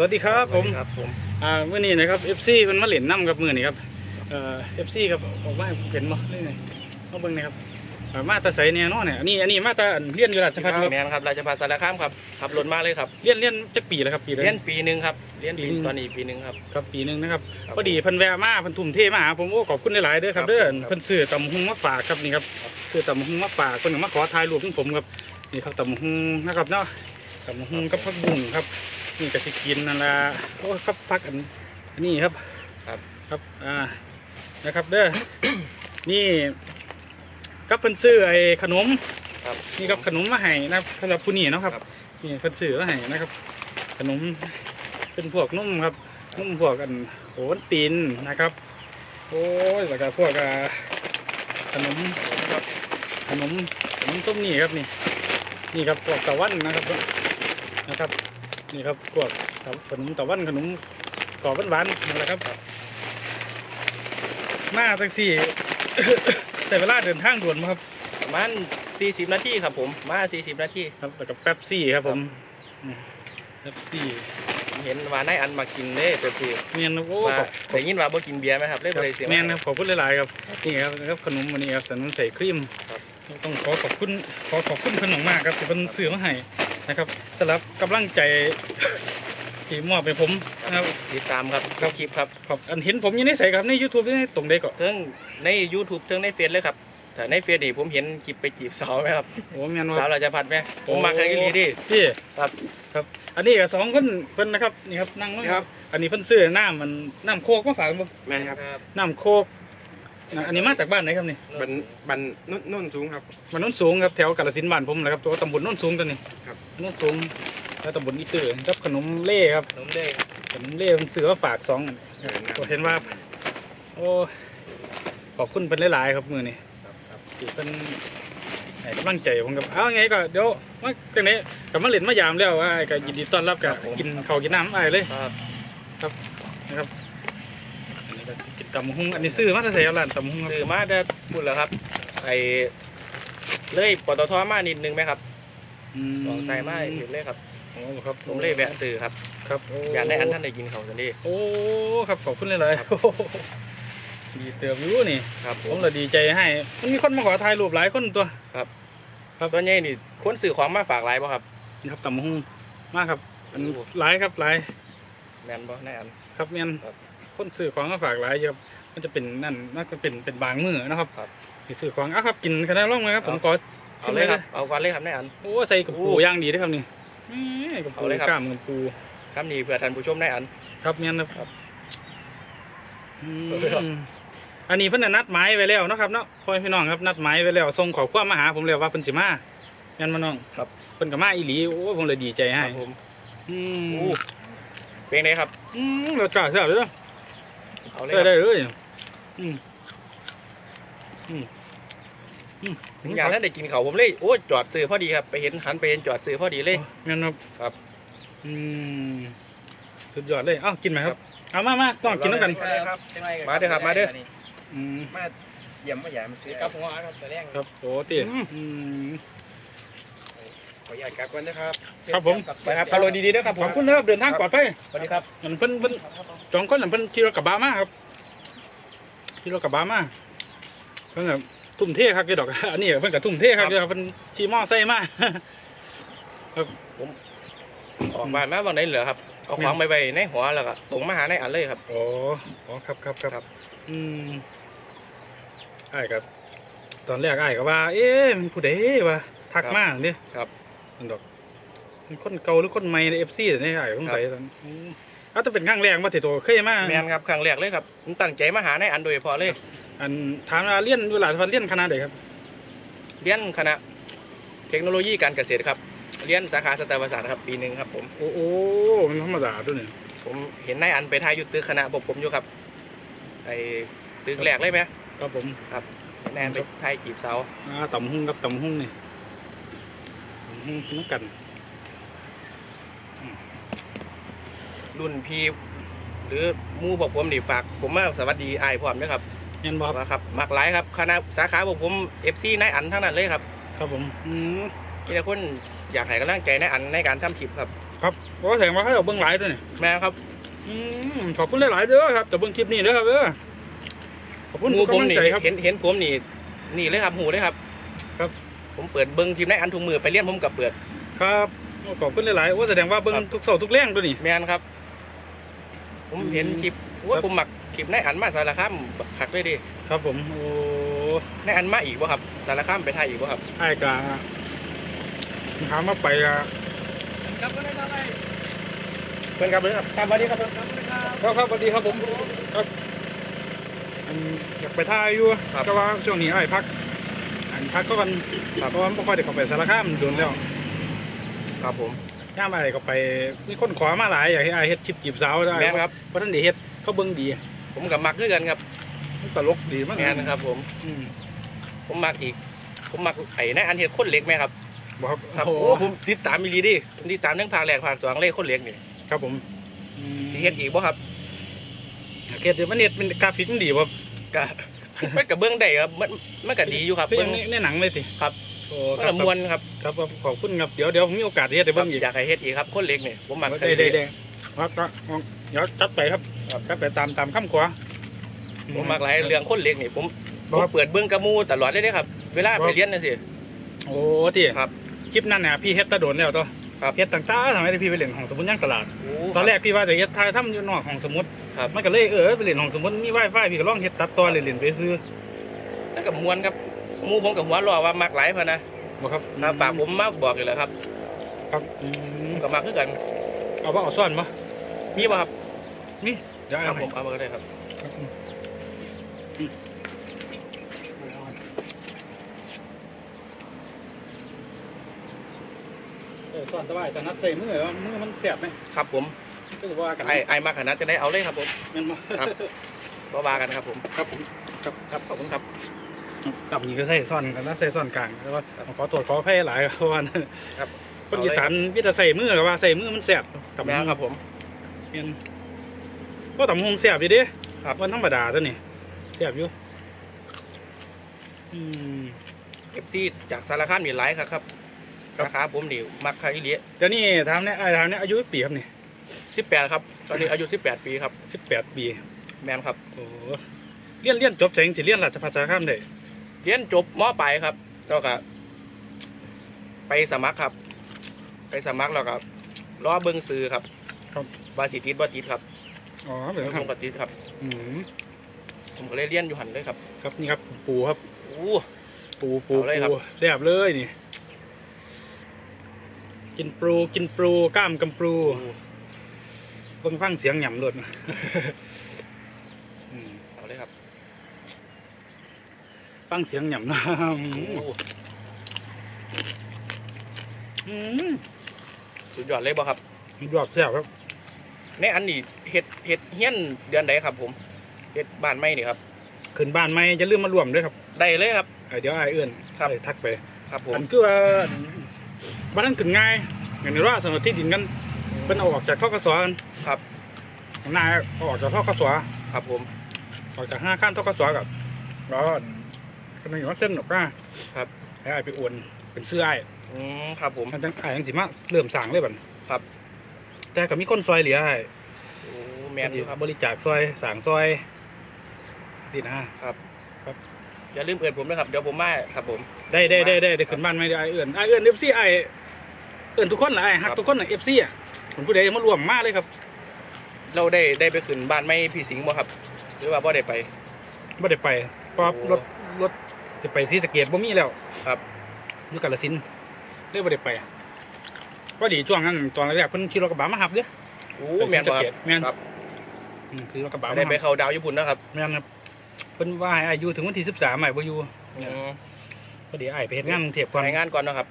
สวัสดีครับผมครับผมอ่าเมื่อนี้นะครับ FC เพิ่นมาเล่นน้ำกับมือนี่ครับเอ่อ FC ครับออกมาให้ผมเห็นบ่นี่ไงเอาเบิ่งหนะครับอ่ามาแตาใสเนี่ยเนาะเนี่ยอันนี้อันนี้มาแตาเรียนอยู่ราชภัฏครับแมนครับราชภัฏสารคามครับขับรถมาเลยครับเรียนเรียนจักปีแล้วครับปีละเรียนปีหนึ่งครับเรียนปีปีหนึ่งตอนนี้ปีหนึ่งครับครับปีหนึงนะครับครับพอดีเพิ่นแวะมาเพิ่นทุ่มเทมาหาผมโอ้ขอบคุณหลายๆเด้อครับครับเด้อครับเพิ่นซื้อตำบักหุงมาฝากครับนี่ครับซื้อตำบักหุงมาฝากเพิ่นก็มาขอถ่ายรูปของผมครับนี่ครับตำบักหุงนะครับเนาะตำบักหุงกับผักบุ้งครับ นี่ก็สิกินนั่นล่ะโอ้ครับผักอันอันนี้ครับ ครับครับอ่านะครับเด้อ นี่ก็เพิ่นซื้อไอ้ขนมครับนี่ครับขนมมาให้นะครับสำหรับผู้นี้เนาะครับครับ นี่เพิ่นซื้อมาให้นะครับ ขนมเป็นพวกนุ่มครับนุ่มพวกกันโหนตีนนะครับ โอ้ยแล้วก็พวกอ่าขนมครับขนมขนมต้มนี่ครับนี่ นี่ครับพวกตะวันนะครับนะครับ นี่ครับพวกขนมตะวันขนมกรอบหวานๆนี่แหละครับ มาแท็กซี่ แต่เวลาเดินทางด่วนมาครับประมาณ40 นาทีครับผม มา 40 นาทีครับแล้วกับแป๊บซี่ครับผมอืมแป๊บซี่ผมเห็นว่านายอันมากินเด้แต่คือเมียนโอ้ว่าขอบได้ยินว่าบ่กินเบียร์ไหมครับเลยครับบ่ได้เสียแมนครับขอบคุณหลายๆครับนี่ครับนะครับขนมวันนี้ครับขนมใส่ครีมครับต้องขอขอบคุณขอขอบคุณขนมมากครับที่เป็นซื้อมาให้ นะครับสำหรับกำลังใจที่มอบให้ผมนะครับติดตามครับครับคลิปครับขอบอันเห็นผมอยังในใส่ครับใน YouTube นี่ตรงใดก็เทั้งใน YouTube เทั้งในเฟซเลยครับแต่ในเฟซนี่ผมเห็นคลิปไปจีบสาวไหมครับโอ้แมนสาวว่าราชภัฏไหมผมมาเคยกินดีพี่ครับครับ อันนี้ก็สองคนเพิ่นนะครับนี่ครับนั่งลงครับ อันนี้เพิ่นซื้อน้ำมันน้ำโคกมาฝากผมแม่นครับน้ำโคก นะอันนี้มาจากบ้านไหนครับนี่บันบันนุ่นนุ่นสูงครับบ้านโน้นสูงครับแถวกาฬสินธุ์บ้านผมนะครับตัวตำบลโน้นสูงตัวนี้ครับ โน้นสูงแล้วตำบลอีตื้อครับขนมเล่ครับขนมเด้งขนมเล่มันเสือฝากสองอันก็เห็นว่า โอ้ขอบคุณเป็นหลาย ๆ ครับมือนี่ที่เป็นให้กำลังใจผมกับเอาไงก็เดี๋ยวมาจังนี้กับมาเล่นมายามแล้วว่าก็ยินดีต้อนรับกับกินข้าวกินน้ำไอ้ายเลยครับนะครับอันนี้ ก็สิกินตำบักหุงอันนี้ซื้อมาจากไหนครับร้านตำบักหุงครับซื้อมาได้พูดแล้วครับไอเลยปตทมานิดนึงไหมครับมลองใส่มาเห็นเลยครับโอ้ครับผมเลยแวะซื้อครับ ครับโอยากได้อันท่านได้กินเขาสันดีโอ้ครับขอบคุณเลยเลยครับโอ้โหดีเติมอยู่นี่ ครับผผมมเลยดีใจให้ มันมีคนมาขอถ่ายรูปหลายคนตัว ครับส่วนใหญ่นี่คนซื้อของมาฝากหลายป่ะครับนี่ครับตำบักหุงมากครับอันโอ้ หลายครับหลายแมนบ่ในอัน ครับเมียนครับ คนซื้อของมาฝากหลายเยอะมันจะเป็นนั่นน่าจะเป็นเป็นบางมือนะครับครับที่ซื้อของอะครับกินกันได้ร่องไหมครับ ผมขอเอาเลยครับเอากันเลยครับในอันโอ้ใส่กับปูโอ้ย่างดีด้วยครับนี่แหม่กับปูเอาเลยครับกล้ามกับปูครับนี่เพื่อท่านผู้ชมในอันครับเมียนคครัรับบอืเอาเลยครับมอันนี้เพิ่นนะนัดหมายไว้แล้วเนาะครับเนาะพ่อแม่พี่น้องครับนัดหมายไว้แล้วส่งขอความมาหาผมแล้วว่าเพิ่นสิมาแม่นมาน้องครับเพิ่นก็มาอีหลีโอ้ผมเลยดีใจคให้รับผมอืมโอ้เป็นไงครับ อืมรสชาติแซ่บเลย เด้อเอาเลยได้ครับได้เลยอืมอืมอืมผมอยากท่านได้กินเขาผมเลยโอ้จอดซื้อพอดีครับไปเห็นหันไปเห็นจอดซื้อพอดีเลย แม่นครับครับ อืมสุดยอดเลยเอ้ากินไหมครับเอามามาต้องกินแล้วกันมาเด้อครับมาเด้อครับมาเด้อ อืมมาเยี่ยมมาหยามซื้อครับผมว่าครับแต่แรกครับโอ้ตีอืมอืม ขออนุญาตกลับก่อนนะครับครับผมไปครับขับรถดีๆด้วยครับผขมอบคุณนะครับเดินทางปลอดภัยสวัสดีครับอันเพิ่นเพิ่นสองคนอันเพิ่นขี่รถกระบะมาครับขี่รถกระบะมาเพิ่นแบบทุ่มเทครับเกี่ดอกอันนี้เพิ่นกับทุ่มเทครับเกี่ดอกเพิ่นขี่มอไซค์มาออกบ้านมาบางไหนเหลือครับเอาของไปไว้ในหัวแล้วก็ตรงมาหาในอันเลยครับโอ้อ๋อครับครับครับครับอืมไอ้ายครับ ตอนแรกไอ้ายก็ว่า เอ๊ะมันผู้ใดวะทักมาเนี่ยครับ มันดอกมันคนเก่าหรือคนใหม่ในเอฟซีเนี่ยไอ้ายสงสัยตอนอืมเอาแต่เป็นครั้งแรกมาติดตัวเคยมาแมนครับครั้งแรกเลยครับผมตั้งใจมาหาในอันโดยเฉพาะเลย อันถามว่าเรียนเวลาพันเรียนคณะใดครับเรียนคณะ เทคโนโลยีการเกษตรครับเรียนสาขาสตวศาสตร์ครับปีหนึ่งครับผมโอ้โหมันธรรมดาด้วยเนี่ยผมเห็นนายอันไปทายอยู่ตึกคณะผมผมอยู่ครับไอ้ตึกแรกเลยไหมครับผมเห็นนายอันไปทายจีบสาวอ่าต่ำหุ้งกับต่ำหุ้งนี่ ต่ำหุ้งกินน้ำกัน รุ่นพี่หรือหมู่บอกผมนี่ฝาก ผมมาสวัสดีไอ้ายพร้อมด้วยครับเห็นบอว่าครับมักหลายครับคณะสาขาบอกผมเอฟซีนายอันทั้งนั้นเลยครับครับผมอืมมีแต่คนอยากให้กำลังใจนายอันในการทำคลิปครับครับเพราะว่าแสดงว่าเขาเอาเบิ้งหลายตัวนี่แม่ครับ อืมขอบคุณหลายๆเด้อครับแต่เบิ้งคลิปนี้เด้อครับเด้อขอบคุณหมูทุกผมกำลังนี่ใจครับ เห็นเห็นผมนี่นี่เลยครับหูเลยครับ ครับ ผมเปิดเบิ้งทีมในอันถุงมือไปเรียนผมกับเปิด ครับขอบคุณหลายๆว่าแสดงว่าเบิ้งครับ ทุกเสาร์ทุกแรงตัวนี้แม่นครับ ผมเห็นคลิปครัว่าบผมหมักคลิปในอันมาสารคามขักเลยดิครับผมโอ้ในอันมาอีกวะครับ สารคามไปไทยอีกวะครับไอ้กาถามมาไปอะครับก็ได้มาไปเพื่อนครับเลยครับครับสวัสดีครับครับครับสวัสดีครับผมครับอันอยากไปท่าอยู่แต่ว่าช่วงนี้ไอ้พักอัน พักก็กันเพราะว่าไม่ค่อยได้เข้าไปสารคามโดนแล้ว ครับผมย่ามไอ้ก็ไปมีคนขอมาหลายอยากให้ไอ้เฮ็ดคลิปจีบสาวได้แม่นครับ เพราะท่านได้เฮ็ดเขาเบิ่งดี ผมกับมักด้วยกันครับมันตลกดีมากแม่นครับผม อืมผมมักอีก ผมมักไอ้ในอันเห็ดข้นเหล็กไหมครับบอกครับครับโอ้โอ้ผมติดตามมีลีดิผมติดตามเรื่องภาคแรกภาคสองเลขข้นเหล็กนี่ครับผมอืมสีเฮ็ดอีกบ่ครับเฮ็ดเดี๋ยวมันเฮ็ดเป็นกราฟิกมันดีบ่ก็ มันกับเบื้องได้ครับมันมันก็ดีอยู่ครับเป็นเบื้องในในหนังเลยสิครับโอ้มันครัก็บมวนครับครับครับขอบคุณครับเดี๋ยวเดี๋ยวผมมีโอกาสที่จะได้ครัเบิ่บงอีกอยากให้เฮ็ดอีกครับข้นเหล็กนี่ผมมักได้ได้ได้ครับก็เดี๋ยวจัดไปครับจัดไปตามตามคำขวาผมมักหลายเรื่องข้นเหล็กนี่ผมผคมรับเปิดเบื้องกระมูตลอดเลยเด้ครับ เวลาครัไปบเรียนน่ะสิโอ้ที่ครับคลิปนั้นเนี่ยพี่เฮ็ดแตะโดนแล้วตัว ครับเฮ็ดต่างๆทำให้พี่ไปเล่นของสมุนย่างตลาดโอ้ตอนแรกพี่ว่าจะเฮ็ดทายทำอยู่นอกของสมุดครับมันก็เลยเออไปเล่นของสมุดมีไวไฟพี่ก็ลองเฮ็ดตัดต่อเล่นๆไปซื้อแล้วก็มวนครับหมูผมกับหัวรอว่ามักหลายพะนะบ่ครับนะฝากผมมาบอกอยู่แหล้วครับครับอืมก็มักคือกัน เอาบ่เอาซ่อนบ่มีป่ะครับนี่เดี๋ยวครัเอาบให้ผมเอามาก็ได้ครับ ครับ อืมเออซ่อนสบายแต่นัดใส่มือว่ามือมันแสบไหมครับผมก็ว่ากันไอ้ไอ้มาขนาดจะได้เอาเลยครับผมแม่นบ่ครับก็ว่ากันครับผมครับผมครับครับขอบคุณครับกับนี้ก็ใส่ซ่อนกันนะใส่ซ่อนกลางแต่ว่าขอตรวจขอแพ้หลายเพราะว่าครับคนอีสานพี่จะใส่มือกับว่าใส่มือมันแสบกับแม่ครับผมเห็นก็ตำหงแสบอยู่เดิครับวันธรรมดาตัวนี้แสบอยู่อืมเอฟซีจากสารคามมีหลายครับครับ ครับราคาผมนี่มักคาอิเลียเดี๋ยวนี้ถามเนี่ยไอ้ถามเนี่ยอายุกี่ปีครับนี่สิบแปดครับ ตอนนี้อายุสิบแปดปีครับสิบแปดปี แมนครับโอ้เรียนเรียนจบจากสิเรียนราชภัฏสารคามได้เรียนจบมปลายครับแล้วก็ไปสมัครครับ ไปสมัครแล้วก็รอเบิ้งซื้อครับครับวาสิติดว่าติดครับอ๋อเป็นผครับมก็ติดครับ อืมผมก็เลยเรียนอยู่หันเลยครับครับนี่ครับปูครับโอ้ปูปูเอาเลยครับ ปูแซ่บเลยนี่ กินปลูกินปลูกล้ามกำปลูเบิ่งฟังเสียงหย่ำรดอืมเอาเลยครับ ฟังเสียงหย่ำนะโอ้อืมสุดยอดเลยบ่ครับยอดแซ่บครับในอันนี้เฮ็ดเฮ็ดเฮี้ยนเดือนใดครับ ผมเฮ็ดบ้านไม่นี่ครับขึ้นบ้านใหม่จะลืมมารวมด้วยครับ ได้เลยครับเอ้ยเดี๋ยวไอ้ายเอื้อนครับไอ้ทักไป ครับผมอันคือว่า บ้านนั้นขึ้นง่ายอย่างนี้ว่าสมมติที่ดินกันเป็นเอาออกจากทกศกันครับหน้าเอาออกจากทกศครับผมออกจากห้าขั้นทกศกับแล้วคนนึงว่าเส้นหรอกว่าครับให้ไอ้ายไปโอนเป็นเสื้อไอ้ายอืมครับผมมันจังไอ้ายจังสิมาเริ่มสั่งเลยบัดครับ แต่ก็มีคนซอยเหลือให้โอ้แมนอยู่ครับบริจาคซอยสั่งซอยสินะครับครับ อย่าลืมเอินผมนะครับ เดี๋ยวผมมาครับผม ได้ได้ได้ได้ได้ขึ้นบ้านไหมได้ไอ้ายเอื้อนไอ้ายเอื้อนเอฟซีไอ้ายเอื้อนทุกคนนะไอ้ายฮักครับทุกคนนะเอฟซีอะผมผู้ใดมารวมมาเลยครับ เราได้ได้ไปขึ้นบ้านไม่พี่สิงห์บ่ครับ หรือว่าบ่ได้ไป ไม่ได้ไปเพราะโอ้ รถรถจะไปซีสะเกตบ่มีแล้วครับ อยู่กาฬสินธุ์เลยไม่ได้ไปก็ดีช่วงนั้นตอนแรกเพิ่นขี่รถกระบะมาหับเด้อ โอ้ไปแมนบ่คศรีสะเกรัษบแม่น ครับอืมขี่รถกระบะมาได้หับไปเข้าดาวญี่ปุ่นนะครับ แม่นครับ เพิ่นว่าให้อายุถึงวันที่13ใหม่บ่อยู่อืมพอดีอ้ายไปเฮ็ดงานกรุงเทพก่อน รายงานก่อนนะครับ